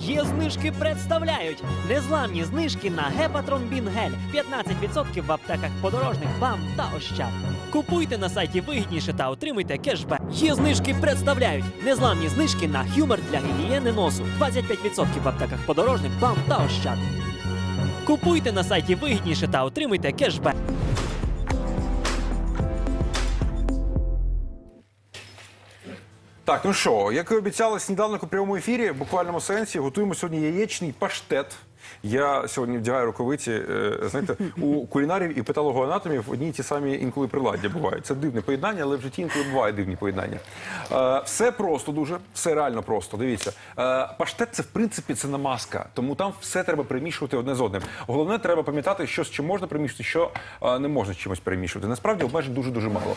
Є знижки представляють незламні знижки на гепатромбін гель 15% в аптеках подорожник, бам та ощад. Купуйте на сайті вигідніше та отримуйте кешбек. Є знижки представляють незламні знижки на хюмер для гігієни носу 25% в аптеках подорожник, бам та ощад. Купуйте на сайті вигідніше та отримуйте кешбек. Так, ну що, як і обіцяли сніданок у прямому ефірі, в буквальному сенсі готуємо сьогодні яєчний паштет. Я сьогодні вдягаю рукавиці. е, Знаєте, у кулінарів і патологоанатомів одні й ті самі інколи приладдя бувають. Це дивне поєднання, але в житті інколи буває дивні поєднання. Е, Все просто дуже, все реально просто. Дивіться, Е, паштет це в принципі це намазка, тому там все треба перемішувати одне з одним. Головне, треба пам'ятати, що з чим можна перемішувати, що не можна з чимось перемішувати. Насправді обмежень дуже дуже мало.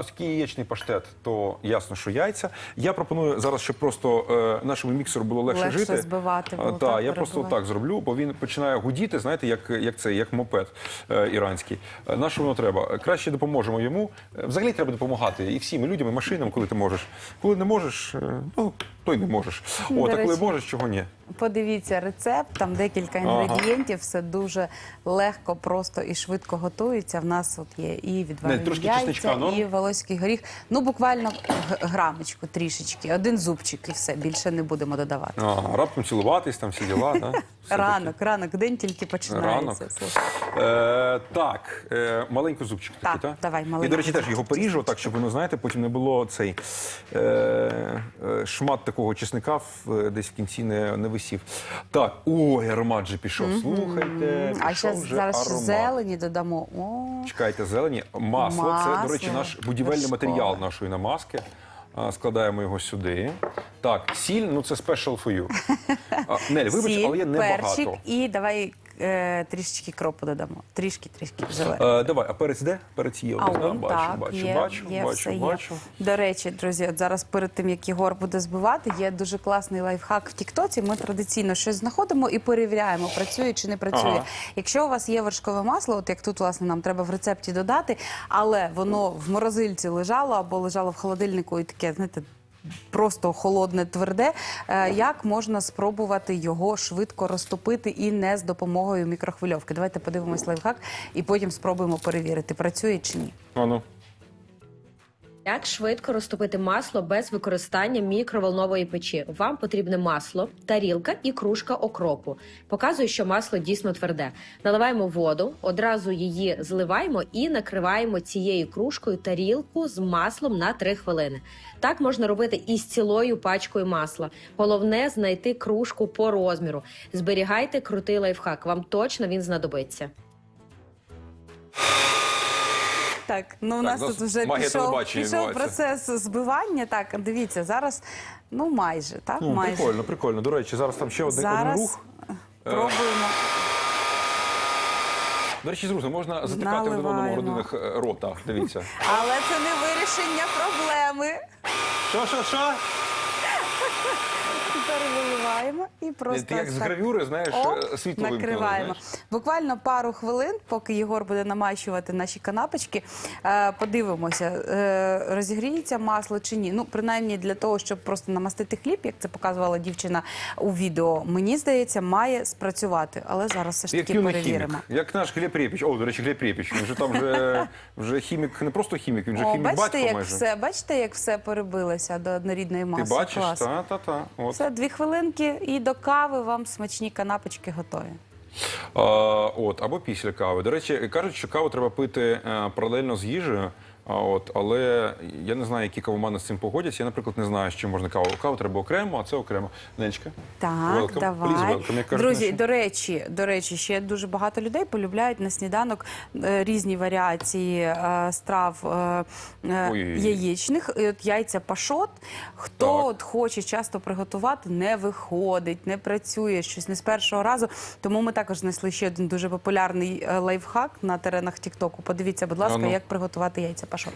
Оскільки яєчний паштет, то ясно, що яйця. Я пропоную зараз, щоб просто нашому міксеру було легше, Легше жити. збивати було, Так, так, я просто так зроблю, бо він починає гудіти, знаєте, як, як це, як мопед е, іранський. Е, На що воно треба? Краще допоможемо йому. Е, Взагалі треба допомагати і всім і людям, і машинам, коли ти можеш. Коли не можеш, е, ну то й не можеш. О, а коли можеш, чого ні. Подивіться рецепт, там декілька інгредієнтів, все дуже легко, просто і швидко готується. В нас от є і відварені Не, трошки яйця, чесничка, і волоський горіх. Ну буквально г- грамочку трішечки, один зубчик і все, більше не будемо додавати. А, раптом цілуватись, там всі діла. Да? Ранок, ранок, день тільки починається. Ранок. Слухай. Е, так, е, маленький зубчик такий, Так, так? давай, І, до речі, теж його поріжу, так, щоб воно, знаєте, потім не було цей е, е, шмат такого чесника в, е, десь в кінці не, не висів. Так, ой, аромат же пішов. Слухайте, А ще вже зараз ще аромат. зелені додамо. О, Чекайте, зелені. Масло, це, до речі, Масло наш будівельний вершкове. матеріал нашої намазки. А, Складаємо його сюди. Так, сіль, ну це special for you. А, Нель, вибач, сіль, але є перчик небагато. і давай е, трішечки кропу додамо. Трішки, трішки зелені. Е, давай, а перець де? Перець є. А да? он бачу, так, бачу, є, бачу, є, бачу, все є. бачу. До речі, друзі, от зараз перед тим, як Єгор буде збивати, є дуже класний лайфхак в Тіктоці. Ми традиційно щось знаходимо і перевіряємо, працює чи не працює. Ага. Якщо у вас є вершкове масло, от як тут, власне, нам треба в рецепті додати, але воно в морозильці лежало або лежало в холодильнику і таке, знаєте, Просто холодне, тверде. Е, Як можна спробувати його швидко розтопити і не з допомогою мікрохвильовки? Давайте подивимось лайфхак і потім спробуємо перевірити, працює чи ні. А ну. Як швидко розтопити масло без використання мікроволнової печі? Вам потрібне масло, тарілка і кружка окропу. Показую, що масло дійсно тверде. Наливаємо воду, одразу її зливаємо і накриваємо цією кружкою тарілку з маслом на 3 хвилини. Так можна робити і з цілою пачкою масла. Головне знайти кружку по розміру. Зберігайте крутий лайфхак. Вам точно він знадобиться. Так, ну у Так, нас зараз тут вже магія пішов, телебачення пішов відбувається. процес збивання. Так, дивіться, зараз ну майже, так, Ну, майже. прикольно, прикольно. До речі, зараз там ще один, один Зараз рух. пробуємо. До речі, зручно, можна затикати один одному в Наливаємо. родинних е, ротах. Дивіться. Але це не вирішення проблеми. Що, що, що? Тепер виливаємо і просто Ти як з гравюри, знаєш, Оп, е, світло вимкнули, накриваємо. знаєш. Буквально пару хвилин, поки Єгор буде намащувати наші канапочки, е, подивимося, е, розігріється масло чи ні. Ну, принаймні для того, щоб просто намастити хліб, як це показувала дівчина у відео, мені здається, має спрацювати. Але зараз все ж таки перевіримо. хімік. Як наш Глеб Рєпіч. О, до речі, Глеб Рєпіч. Він же там вже, вже хімік, не просто хімік, він же О, хімік бачите, батько як майже. все, бачите, як все перебилося до однорідної Ти маси. бачиш? Клас. Та, та, та. От. Все, дві хвилинки і до кави вам смачні канапочки готові. А, от, або після кави. До речі, кажуть, що каву треба пити е, паралельно з їжею. А от, але я не знаю, які кавомани з цим погодяться. Я, наприклад, не знаю, з чим можна каву. Каву треба окремо, а це окремо. Ненечка. Так, welcome. давай. Please welcome, як кажуть Друзі, наші. до речі, до речі, ще дуже багато людей полюбляють на сніданок е, різні варіації е, страв е, е, яєчних. І от яйця пашот. Хто Так. от хоче часто приготувати, не виходить, не працює щось не з першого разу. Тому ми також знайшли ще один дуже популярний е, лайфхак на теренах Тіктоку. Подивіться, будь ласка, А ну. як приготувати яйця пашот.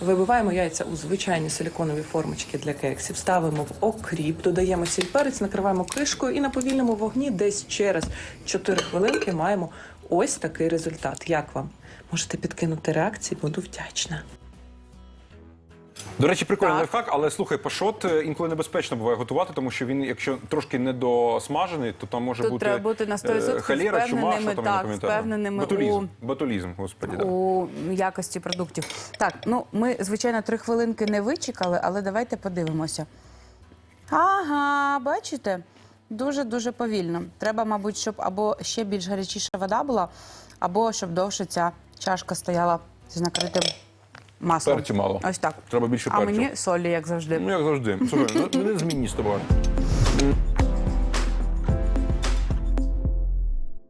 Вибиваємо яйця у звичайні силіконові формочки для кексів, ставимо в окріп, додаємо сіль перець, накриваємо кришкою і на повільному вогні десь через 4 хвилинки маємо ось такий результат. Як вам? Можете підкинути реакції, буду вдячна. До речі, прикольний лайфхак, але слухай, пашот е, інколи небезпечно буває готувати, тому що він, якщо трошки недосмажений, то там може Тут бути треба бути на 100% е, холера, чума, що там я не так, пам'ятаю. впевненими Ботулізм, у- ботулізм, господі, да. у якості продуктів. Так, ну ми, звичайно, три хвилинки не вичекали, але давайте подивимося. Ага, бачите? Дуже-дуже повільно. Треба, мабуть, щоб або ще більш гарячіша вода була, або щоб довше ця чашка стояла з накритим маслом. Перцю мало. Ось так. Треба більше а перцю. мені солі, як завжди. Ну, як завжди. Слухай, ну, ми не змінні з тобою.